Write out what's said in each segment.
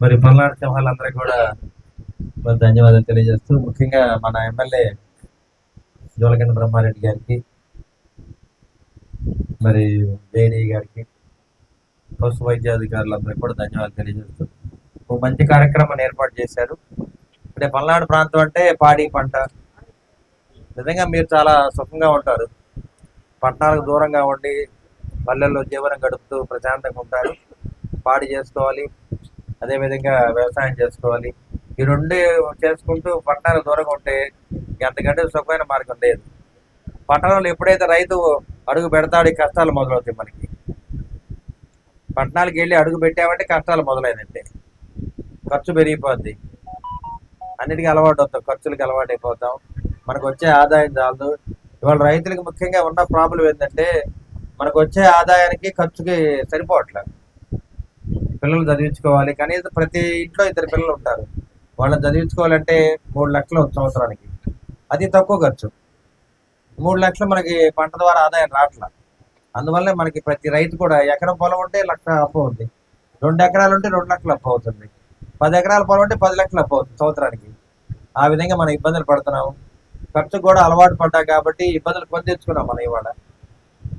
మరి పల్నాడు సింహాలందరికీ కూడా మరి ధన్యవాదాలు తెలియజేస్తూ ముఖ్యంగా మన ఎమ్మెల్యే జోలకండ బ్రహ్మారెడ్డి గారికి మరి జేడీ గారికి పశు వైద్యాధికారులందరికీ కూడా ధన్యవాదాలు తెలియజేస్తూ ఒక మంచి కార్యక్రమాన్ని ఏర్పాటు చేశారు. అంటే పల్నాడు ప్రాంతం అంటే పాడి పంట. నిజంగా మీరు చాలా సుఖంగా ఉంటారు. పట్టణాలకు దూరంగా ఉండి పల్లెల్లో జీవనం గడుపుతూ ప్రశాంతంగా ఉంటారు. పాడి చేసుకోవాలి అదేవిధంగా వ్యవసాయం చేసుకోవాలి. ఈ రెండు చేసుకుంటూ పట్టణాలకు దూరంగా ఉంటే ఎంతకంటే సుఖమైన మార్గం లేదు. పట్టణంలో ఎప్పుడైతే రైతు అడుగు పెడతాడు కష్టాలు మొదలవుతాయి మనకి. పట్టణాలకు వెళ్ళి అడుగు పెట్టామంటే కష్టాలు మొదలైనట్టే. ఖర్చు పెరిగిపోద్ది. అన్నిటికీ అలవాటు అవుతాం ఖర్చులకి అలవాటు అయిపోతాం. మనకు వచ్చే ఆదాయం చాలదు. ఇవాళ రైతులకు ముఖ్యంగా ఉన్న ప్రాబ్లం ఏంటంటే మనకు వచ్చే ఆదాయానికి ఖర్చుకి సరిపోవట్లేదు పిల్లలు చదివించుకోవాలి. కనీసం ప్రతి ఇంట్లో ఇద్దరు పిల్లలు ఉంటారు. వాళ్ళని చదివించుకోవాలంటే మూడు లక్షలు సంవత్సరానికి. అది తక్కువ ఖర్చు. మూడు లక్షలు మనకి పంట ద్వారా ఆదాయం రావట్లా అందువల్ల మనకి ప్రతి రైతు కూడా ఎకరం పొలం ఉంటే లక్ష అప్పు అవుతుంది రెండు ఎకరాలు ఉంటే రెండు లక్షలు అప్పు అవుతుంది. పది ఎకరాల పొలం ఉంటే పది లక్షలు అప్పు అవుతుంది సంవత్సరానికి. ఆ విధంగా మనం ఇబ్బందులు పడుతున్నాము. ఖర్చు కూడా అలవాటు పడ్డా కాబట్టి ఇబ్బందులు పొందించుకున్నాం మనం ఇవాళ.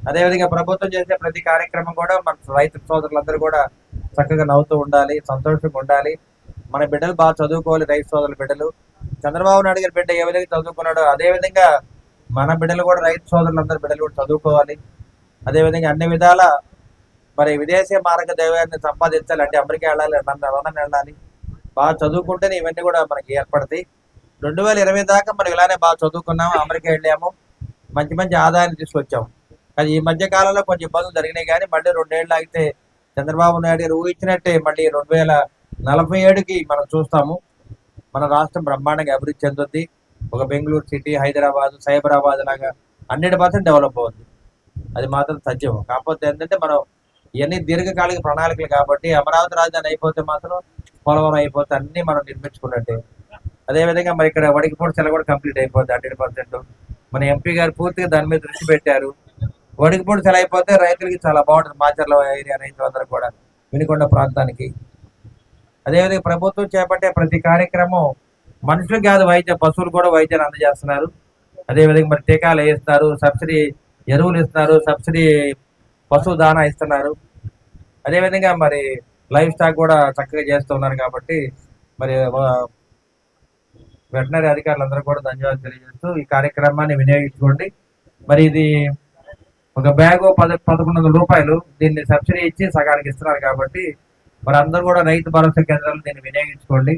అదేవిధంగా ప్రభుత్వం చేసే ప్రతి కార్యక్రమం కూడా మన రైతు సోదరులందరూ కూడా చక్కగా నవ్వుతూ ఉండాలి సంతోషంగా ఉండాలి. మన బిడ్డలు బాగా చదువుకోవాలి రైతు సోదరుల బిడ్డలు. చంద్రబాబు నాయుడు గారి బిడ్డ ఏ విధంగా చదువుకున్నాడో అదే విధంగా మన బిడ్డలు కూడా రైతు సోదరులందరూ బిడ్డలు కూడా చదువుకోవాలి. అదేవిధంగా అన్ని విధాల మరి విదేశీ మార్గ దైవాన్ని సంపాదించాలి అంటే అమెరికా వెళ్ళాలి లండన్ వెళ్ళాలి. బాగా చదువుకుంటేనే ఇవన్నీ కూడా మనకి ఏర్పడతాయి. రెండు వేల ఇరవై దాకా మనం ఇలానే బాగా చదువుకున్నాము అమెరికా వెళ్ళాము. మంచి మంచి ఆదాయాన్ని తీసుకొచ్చాము. కానీ ఈ మధ్య కాలంలో కొంచెం ఇబ్బందులు జరిగినాయి కానీ మళ్ళీ రెండేళ్ళు ఆగితే చంద్రబాబు నాయుడు గారు ఊహించినట్టే మళ్ళీ రెండు వేల నలభై ఏడుకి మనం చూస్తాము. మన రాష్ట్రం బ్రహ్మాండంగా అభివృద్ధి చెందుద్ది. ఒక బెంగళూరు సిటీ హైదరాబాద్ సైబరాబాద్ లాగా హండ్రెడ్ పర్సెంట్ డెవలప్ అవుతుంది అది మాత్రం సత్యం కాకపోతే ఏంటంటే మనం ఇవన్నీ దీర్ఘకాలిక ప్రణాళికలు కాబట్టి అమరావతి రాజధాని అయిపోతే మాత్రం పోలవరం అయిపోతే అన్ని మనం నిర్మించుకున్నట్టే. అదేవిధంగా మరి ఇక్కడ వడికిపూడి సెల కూడా కంప్లీట్ అయిపోద్ది హండ్రెడ్ పర్సెంట్. మన ఎంపీ గారు పూర్తిగా దాని మీద దృష్టి పెట్టారు. వడికిపూడి సెల అయిపోతే రైతులకి చాలా బాగుంటుంది. మాచర్ల ఏరియా రైతులందరూ కూడా వినుకొండ ప్రాంతానికి. అదేవిధంగా ప్రభుత్వం చేపట్టే ప్రతి కార్యక్రమం మనుషులకు కాదు వైద్య పశువులు కూడా వైద్యాన్ని అందజేస్తున్నారు. అదేవిధంగా మరి టీకాలు వేస్తున్నారు సబ్సిడీ ఎరువులు ఇస్తున్నారు సబ్సిడీ పశువు దానా ఇస్తున్నారు. అదేవిధంగా మరి లైఫ్ స్టాక్ కూడా చక్కగా చేస్తున్నారు కాబట్టి మరి వెటనరీ అధికారులందరూ కూడా ధన్యవాదాలు తెలియజేస్తూ ఈ కార్యక్రమాన్ని వినియోగించుకోండి. మరి ఇది ఒక బ్యాగ్ పద పదకొండు వందల రూపాయలు దీన్ని సబ్సిడీ ఇచ్చి సగానికి ఇస్తున్నారు కాబట్టి మరి అందరూ కూడా రైతు భరోసా కేంద్రాలు దీన్ని వినియోగించుకోండి.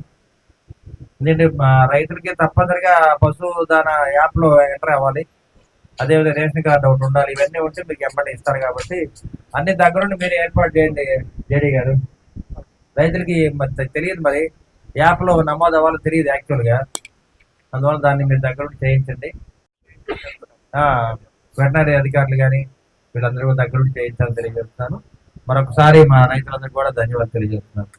దీన్ని రైతులకి తప్పనిసరిగా పశు దాన యాప్లో ఎంటర్ అవ్వాలి. అదేవిధంగా రేషన్ కార్డు ఒకటి ఉండాలి. ఇవన్నీ ఉంటే మీకు ఎంబడి ఇస్తారు కాబట్టి అన్ని దగ్గరుండి మీరు ఏర్పాటు చేయండి జేడీ గారు. రైతులకి మరి తెలియదు మరి. యాప్లో నమోదు అవ్వాలో తెలియదు యాక్చువల్గా. అందువల్ల దాన్ని మీరు దగ్గరుండి చేయించండి. వెటనరీ అధికారులు కానీ వీళ్ళందరూ కూడా దగ్గరుండి చేయించాలని తెలియజేస్తున్నాను. మరొకసారి మా రైతులందరికీ కూడా ధన్యవాదాలు తెలియజేస్తున్నాను.